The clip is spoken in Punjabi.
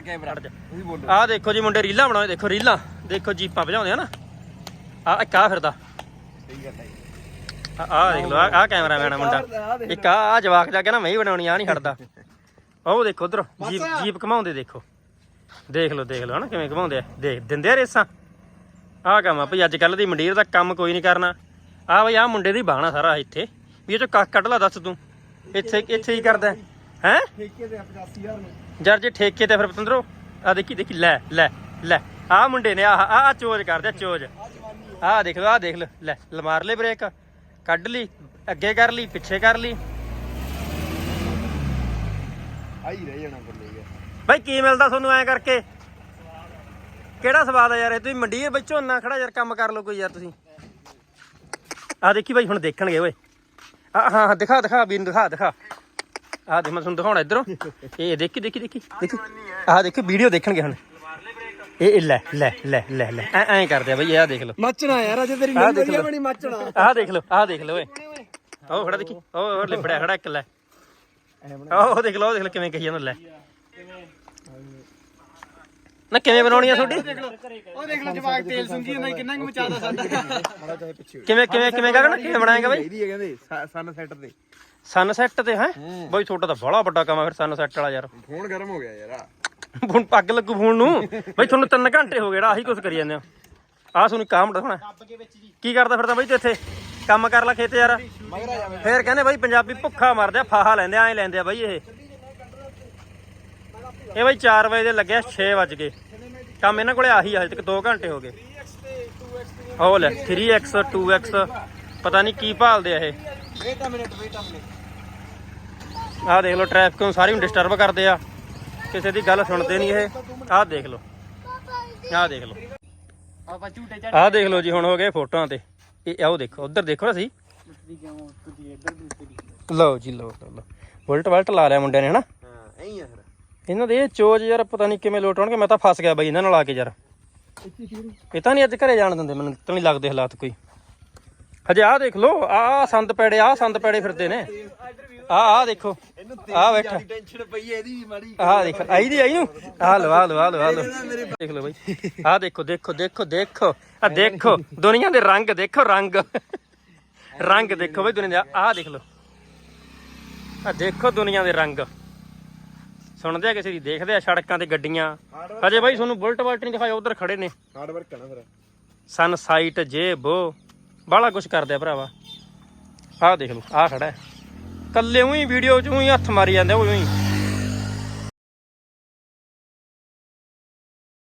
ਕੈਮਰਾ। ਤੁਸੀਂ ਬੋਲੋ। ਆਹ ਦੇਖੋ ਜੀ ਮੁੰਡੇ ਰੀਲਾਂ ਬਣਾਉਂਦੇ ਦੇਖੋ ਰੀਲਾਂ ਦੇਖੋ ਜੀਪਾਂ ਭਜਾਉਂਦੇ ਆ ਨਾ। ਆ ਇੱਕ ਆ ਫਿਰਦਾ। ਸਹੀ ਗੱਲ ਹੈ ਆ ਦੇਖ ਲਓ ਆ ਕੈਮਰਾਮੈਨ ਆ ਮੁੰਡਾ। ਇੱਕ ਆ ਆ ਜਵਾਕ ਜਾ ਕੇ ਨਾ ਮੈਂ ਹੀ ਬਣਾਉਣੀ ਆ ਨਹੀਂ ਹਟਦਾ ਉਹ ਦੇਖੋ ਉਧਰ ਜੀਪ ਜੀਪ ਘਮਾਉਂਦੇ ਦੇਖੋ। ਦੇਖ ਲਓ ਦੇਖ ਲਓ ਹਨਾ ਕਿਵੇਂ ਘਮਾਉਂਦੇ ਆ। ਦੇਖ ਦਿੰਦੇ ਆ ਰੇਸਾਂ। ਆਹ ਕੰਮ ਆ ਭਈ ਅੱਜ ਕੱਲ ਦੀ ਮੰਡੀਰ ਦਾ ਕੰਮ ਕੋਈ ਨਹੀਂ ਕਰਨਾ। ਆ ਬਈ ਆ ਮੁੰਡੇ ਦੀ ਬਾਣਾ ਸਾਰਾ ਇੱਥੇ। ਵੀ ਇਹ ਚੋਂ ਕੱਖ ਕੱਢ ਲਾ ਦੱਸ ਤੂੰ। ਇੱਥੇ ਇੱਥੇ ਹੀ ਕਰਦਾ। ਹੈ? ਠੇਕੇ ਦੇ 85000 ਨੂੰ। ਯਾਰ ਜੇ ਠੇਕੇ ਤੇ ਫਿਰ ਪਤੰਦਰੋ ਆ ਦੇਖੀ ਦੇਖੀ ਲੈ ਲੈ ਲੈ। ਆ ਮੁੰਡੇ ਨੇ ਆ ਆ ਚੋਜ ਕਰਦੇ ਚੋਜ। ਆ। ਦੇਖ ਲਓ ਆ ਦੇਖ ਲਓ ਲੈ ਲ ਮਾਰ ਲੈ ਬ੍ਰੇਕ ਕੱਢ ਲਈ ਅੱਗੇ ਕਰ ਲਈ ਪਿੱਛੇ ਕਰ ਲਈ। ਆਈ ਰਹਿ ਜਾਣਾ ਬੱਲੇ ਯਾਰ। ਬਾਈ ਕੀ ਮਿਲਦਾ ਤੁਹਾਨੂੰ ਐ ਕਰਕੇ? ਕਿਹੜਾ ਸਵਾਦ ਆ ਯਾਰ ਇਹ ਤੁਸੀਂ ਮੰਡੀਰ ਵਿੱਚ ਝੋਨਾ ਖੜਾ ਯਾਰ ਕੰਮ ਕਰ ਲਓ ਕੋਈ ਯਾਰ ਤੁਸੀਂ। ਆ ਦੇਖੀ ਬਾਈ ਹੁਣ ਦੇਖਣਗੇ ਓਏ। ਆ ਹਾਂ ਹਾਂ ਦਿਖਾ ਦਿਖਾ ਵੀਰ ਦਿਖਾ ਦਿਖਾ। ਆ ਦੇਖ ਮੈਂ ਤੁਹਾਨੂੰ ਦਿਖਾਉਣਾ ਇਧਰੋਂ। ਇਹ ਦੇਖੀ ਦੇਖੀ ਦੇਖੀ। ਦੇਖੀ। ਆਹ ਦੇਖੋ ਵੀਡੀਓ ਦੇਖਣਗੇ ਹੁਣ। ਇਹ ਲੈ ਲੈ ਲੈ ਲੈ ਲੈ। ਐ ਐਂ ਕਰਦੇ ਆ ਬਈ ਆਹ ਦੇਖ ਲਓ। ਮੱਚਣਾ ਯਾਰ ਅਜੇ ਤੇਰੀ ਆਹ ਦੇਖ ਵਧੀਆ ਲਓ। ਬਣੀ ਮੱਚਣਾ। ਆਹ ਦੇਖ ਲਓ ਆਹ ਦੇਖ ਲਓ ਓਏ। ਉਹ ਖੜਾ ਦੇਖੀ ਉਹ ਉਹ ਲਿਬੜਿਆ ਖੜਾ ਇੱਕ ਲੈ। ਉਹ ਦੇਖ ਲਓ ਦੇਖ ਲਓ ਕਿਵੇਂ ਕਹੀ ਜਾਂਦਾ ਲੈ। ਨਾ ਕਿਵੇਂ ਬਣਾਉਣੀ ਆ ਤੁਹਾਡੀ? ਉਹ ਦੇਖ ਲੈ ਜਵਾਕ ਤੇਲ ਸੁੰਗੀ ਨਾ ਕਿੰਨਾ ਕੁ ਮਚਾਦਾ ਸਾਡਾ। ਕਿਵੇਂ ਕਿਵੇਂ ਕਿਵੇਂ ਕਹਣਾ ਕਿਵੇਂ ਬਣਾਏਗਾ ਬਾਈ? ਇਹਦੀ ਹੈ ਕਹਿੰਦੇ ਸਨ ਸੈੱਟ ਤੇ। ਸਨਸੈਟ ਤੇ ਹੈ? ਬਾਈ ਤੁਹਾਡਾ ਤਾਂ ਬੜਾ ਵੱਡਾ ਕੰਮ ਆ ਫਿਰ ਸਨਸੈਟ ਵਾਲਾ ਯਾਰ। ਫੋਨ ਗਰਮ ਹੋ ਗਿਆ ਯਾਰ ਹੁਣ ਪੱਗ ਲੱਗੂ ਫੋਨ ਨੂੰ। ਬਾਈ ਤੁਹਾਨੂੰ 3 ਘੰਟੇ ਹੋ ਗਏ ਜਿਹੜਾ ਆਹੀ ਕੁਝ ਕਰੀ ਜਾਂਦੇ ਹੋ। ਆਹ ਤੁਹਾਨੂੰ ਕੰਮ ਦਿਖਾਉਣਾ ਕੀ ਕਰਦਾ ਫਿਰਦਾ ਬਾਈ ਤੂੰ ਇੱਥੇ? ਕੰਮ ਕਰ ਲੈ ਖੇਤ ਯਾਰ। ਆ ਫੇਰ ਕਹਿੰਦੇ ਬਾਈ ਪੰਜਾਬੀ ਭੁੱਖਾ ਮਰਦੇ ਆ ਫਾਹਾ ਲੈਂਦੇ ਆ ਐ ਲੈਂਦੇ ਆ ਬਾਈ ਇਹ। ਇਹ ਬਾਈ 4 ਵਜੇ ਦੇ ਲੱਗਿਆ 6 ਵਜ ਗਏ। ਕੰਮ ਇਹਨਾਂ ਕੋਲੇ ਆਹੀ ਆ ਹਜੇ ਤੱਕ 2 ਘੰਟੇ ਹੋ ਗਏ। ਉਹ ਲੈ 3x 2x ਪਤਾ ਨਹੀਂ ਕੀ ਭਾਲਦੇ ਆ ਇਹ। Wait a minute wait a minute ਆਹ ਦੇਖ ਲਓ ਟ੍ਰੈਫਿਕ ਨੂੰ ਸਾਰੀ ਡਿਸਟਰਬ ਕਰਦੇ ਆ। ਕਿਸੇ ਦੀ ਗੱਲ ਸੁਣਦੇ ਨਹੀਂ ਇਹ। ਆਹ ਦੇਖ ਲਓ। ਆਹ ਦੇਖ ਲਓ। ਆਪਾਂ ਝੂਟੇ ਚੜ ਆਹ ਦੇਖ ਲਓ ਜੀ ਹੁਣ ਹੋ ਗਏ ਫੋਟੋਆਂ ਤੇ। ਇਹ ਆਓ ਦੇਖੋ ਉਧਰ ਦੇਖੋ ਨਾ ਸੀ ਲਓ ਜੀ ਲਓ ਲਓ, ਲਓ। ਵੋਲਟ ਵਲਟ ਲਾ ਲਿਆ ਮੁੰਡਿਆਂ ਨੇ ਹਨਾ? ਹਾਂ ਐਂ ਹੀ ਆ ਫਿਰ। ਇਹਨਾਂ ਦੇ ਚੋਜ ਯਾਰ ਪਤਾ ਨਹੀਂ ਕਿਵੇਂ ਲੋਟ ਆਉਣਗੇ। ਮੈਂ ਤਾਂ ਫਸ ਗਿਆ ਬਾਈ ਇਹਨਾਂ ਨਾਲ ਆ ਕੇ ਯਾਰ। ਇਹ ਤਾਂ ਨਹੀਂ ਅੱਜ ਘਰੇ ਜਾਣ ਦਿੰਦੇ ਮੈਨੂੰ ਤਾਂ ਨਹੀਂ ਲੱਗਦੇ ਹਾਲਾਤ ਕੋਈ। ਹਜੇ ਆਹ ਦੇਖ ਲਓ ਆਹ ਸੰਦ ਪੈੜੇ ਆਹ ਸੰਦ ਪੈੜੇ ਫਿਰਦੇ ਨੇ। ਆਹ ਆਹ ਦੇਖੋ ਆਹ ਬੈਠਾ। ਟੈਨਸ਼ਨ ਪਈ ਹੈ ਇਹਦੀ ਵੀ ਮਾੜੀ। ਆਹ ਦੇਖ ਆਈ ਦੀ ਆਈ ਨੂੰ? ਆਹ ਲਓ ਆਹ ਲਓ ਆਹ ਲਓ ਆਹ ਲਓ ਦੇਖ ਲਓ ਬਾਈ। ਆਹ ਦੇਖੋ ਦੇਖੋ ਦੇਖੋ ਦੇਖੋ। ਆ ਦੇਖੋ ਦੁਨੀਆ ਦੇ ਰੰਗ ਦੇਖੋ ਰੰਗ। ਰੰਗ ਦੇਖੋ ਬਈ ਦੁਨੀਆ ਦੇ ਆਹ ਦੇਖ ਲਓ। ਆ ਦੇਖੋ ਦੁਨੀਆ ਦੇ ਰੰਗ। ਸੁਣਦੇ ਆ ਕਿਸੇ ਦੀ ਦੇਖਦੇ ਆ ਸੜਕਾਂ ਤੇ ਗੱਡੀਆਂ। ਹਜੇ ਬਾਈ ਤੁਹਾਨੂੰ ਬੁਲਟ ਬਲਟ ਨਹੀਂ ਦਿਖਾਇਆ ਉਧਰ ਖੜੇ ਨੇ। ਹਾਰਡ ਵਰਕ ਕਰਨਾ ਫਿਰ। ਸਨ ਸਾਈਟ ਜੇ ਬੋ ਬਾਹਲਾ ਕੁਝ ਕਰਦੇ ਆ ਭਰਾਵਾ। ਆਹ ਦੇਖ ਲਓ, ਆਹ ਖੜਾ ਹੈ। ਕੱਲੇ ਉਹੀ ਵੀਡੀਓ ਚ ਉਹੀ ਹੱਥ ਮਾਰੀ ਜਾਂਦੇ ਉਹੀ